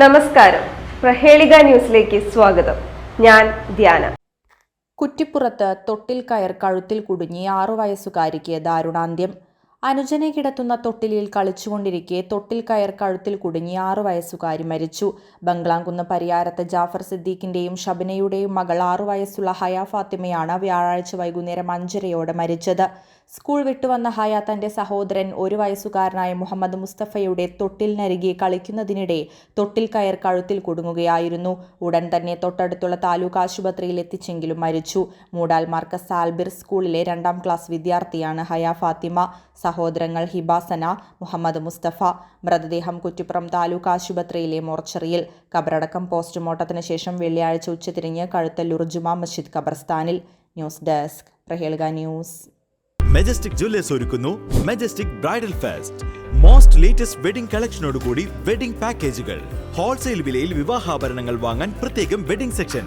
നമസ്കാരം. പ്രഹേളിക ന്യൂസിലേക്ക് സ്വാഗതം. ഞാൻ ധ്യാന. കുറ്റിപ്പുറത്ത് തൊട്ടിൽ കയർ കഴുത്തിൽ കുടുങ്ങി ആറു വയസ്സുകാരിക്ക് ദാരുണാന്ത്യം. അനുജനെ കിടത്തുന്ന തൊട്ടിലിൽ കളിച്ചുകൊണ്ടിരിക്കെ തൊട്ടിൽ കയർ കഴുത്തിൽ കുടുങ്ങി ആറു വയസ്സുകാരി മരിച്ചു. ബംഗ്ലാംകുന്ന് പരിയാരത്ത് ജാഫർ സിദ്ദീഖിന്റെയും ഷബിനയുടെയും മകൾ ആറു വയസ്സുള്ള ഹയ ഫാത്തിമയാണ് വ്യാഴാഴ്ച വൈകുന്നേരം അഞ്ചരയോടെ മരിച്ചത്. സ്കൂൾ വിട്ടുവന്ന ഹയ തന്റെ സഹോദരൻ ഒരു വയസ്സുകാരനായ മുഹമ്മദ് മുസ്തഫയുടെ തൊട്ടിലിനരികെ കളിക്കുന്നതിനിടെ തൊട്ടിൽ കയർ കഴുത്തിൽ കുടുങ്ങുകയായിരുന്നു. ഉടൻ തന്നെ തൊട്ടടുത്തുള്ള താലൂക്ക് ആശുപത്രിയിൽ എത്തിച്ചെങ്കിലും മരിച്ചു. മൂടാൽ മാർക്കസ് ആൽബിർ സ്കൂളിലെ രണ്ടാം ക്ലാസ് വിദ്യാർത്ഥിയാണ് ഹയ ഫാത്തിമ. സഹോദരങ്ങൾ ഹിബാസന മുഹമ്മദ് മുസ്തഫ മൃതദേഹം കുറ്റിപ്പുറം താലൂക്ക് ആശുപത്രിയിലെ മോർച്ചറിയിൽ. കബറടക്കം പോസ്റ്റ്മോർട്ടത്തിന് ശേഷം വെള്ളിയാഴ്ച ഉച്ചതിരിഞ്ഞ് കഴുത്തല്ലൂർ ജുമാ മസ്ജിദ് ഖബർസ്ഥാനിൽ. News desk പ്രഹേൽഗ news. Majestic jewellers ഒരുക്കുന്നു majestic bridal fest most latest wedding കളക്ഷനോടുകൂടി wedding പാക്കേജുകൾ ഹോൾസെയിൽ വിലയിൽ വിവാഹാഭരണങ്ങൾ വാങ്ങാൻ പ്രത്യേകം വെഡിംഗ് സെക്ഷൻ